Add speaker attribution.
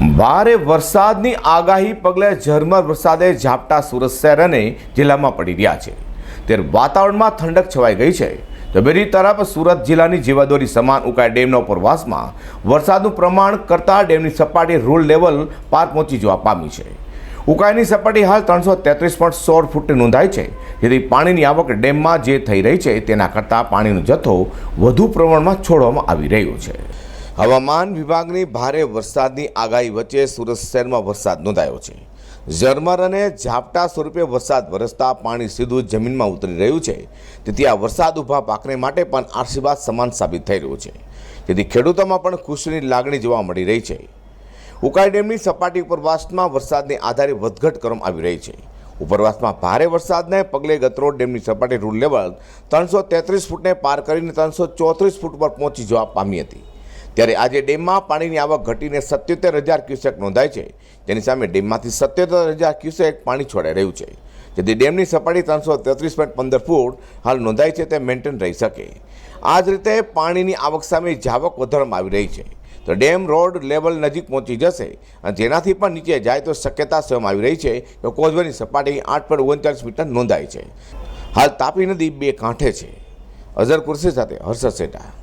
Speaker 1: ભારે વરસાદની આગાહી પગલે ઝરમર વરસાદે ઝાપટા સુરત શહેર અને જિલ્લામાં પડી રહ્યા છે. ત્યારે વાતાવરણમાં ઠંડક છવાઈ ગઈ છે. તો બીજી તરફ સુરત જિલ્લાની જીવાદોરી સમાન ઉકાઈ ડેમના ઉપરવાસમાં વરસાદનું પ્રમાણ કરતાં ડેમની સપાટી રૂલ લેવલ પાર પહોંચી જવા પામી છે. ઉકાઈની સપાટી હાલ ત્રણસો તેત્રીસ પોઈન્ટ સોળ ફૂટ નોંધાઈ છે. જેથી પાણીની આવક ડેમમાં જે થઈ રહી છે તેના કરતાં પાણીનો જથ્થો વધુ પ્રમાણમાં છોડવામાં આવી રહ્યો છે. હવામાન વિભાગની ભારે વરસાદની આગાહી વચ્ચે સુરત શહેરમાં વરસાદ નોંધાયો છે. ઝરમર અને ઝાપટા સ્વરૂપે વરસાદ વરસતા પાણી સીધું જમીનમાં ઉતરી રહ્યું છે. તેથી આ વરસાદ ઊભા પાકને માટે પણ આશીર્વાદ સમાન સાબિત થઈ રહ્યું છે. તેથી ખેડૂતોમાં પણ ખુશીની લાગણી જોવા મળી રહી છે. ઉકાઈ ડેમની સપાટી ઉપરવાસમાં વરસાદને આધારે વધઘટ કરવામાં આવી રહી છે. ઉપરવાસમાં ભારે વરસાદને પગલે ગતરોડ ડેમની સપાટી રૂલ લેવલ ત્રણસો તેત્રીસ ફૂટને પાર કરીને ત્રણસો ચોત્રીસ ફૂટ પર પહોંચી જવા પામી હતી. ત્યારે આજે ડેમમાં પાણીની આવક ઘટીને સત્યોતેર હજાર ક્યુસેક નોંધાય છે. જેની સામે ડેમમાંથી સત્યોતેર હજાર ક્યુસેક પાણી છોડાઈ રહ્યું છે. જેથી ડેમની સપાટી ત્રણસો તેત્રીસ પોઈન્ટ પંદર ફૂટ હાલ નોંધાય છે તે મેન્ટેન રહી શકે. આ જ રીતે પાણીની આવક સામે જાવક વધારવામાં આવી રહી છે. તો ડેમ રોડ લેવલ નજીક પહોંચી જશે અને જેનાથી પણ નીચે જાય તો શક્યતા સેવામાં આવી રહી છે કે કોઝવેની સપાટી આઠ પોઈન્ટ ઓગણચાલીસ મીટર નોંધાય છે. હાલ તાપી નદી બે કાંઠે છે. અઝર કુર્સી સાથે હર્ષદ સેટા.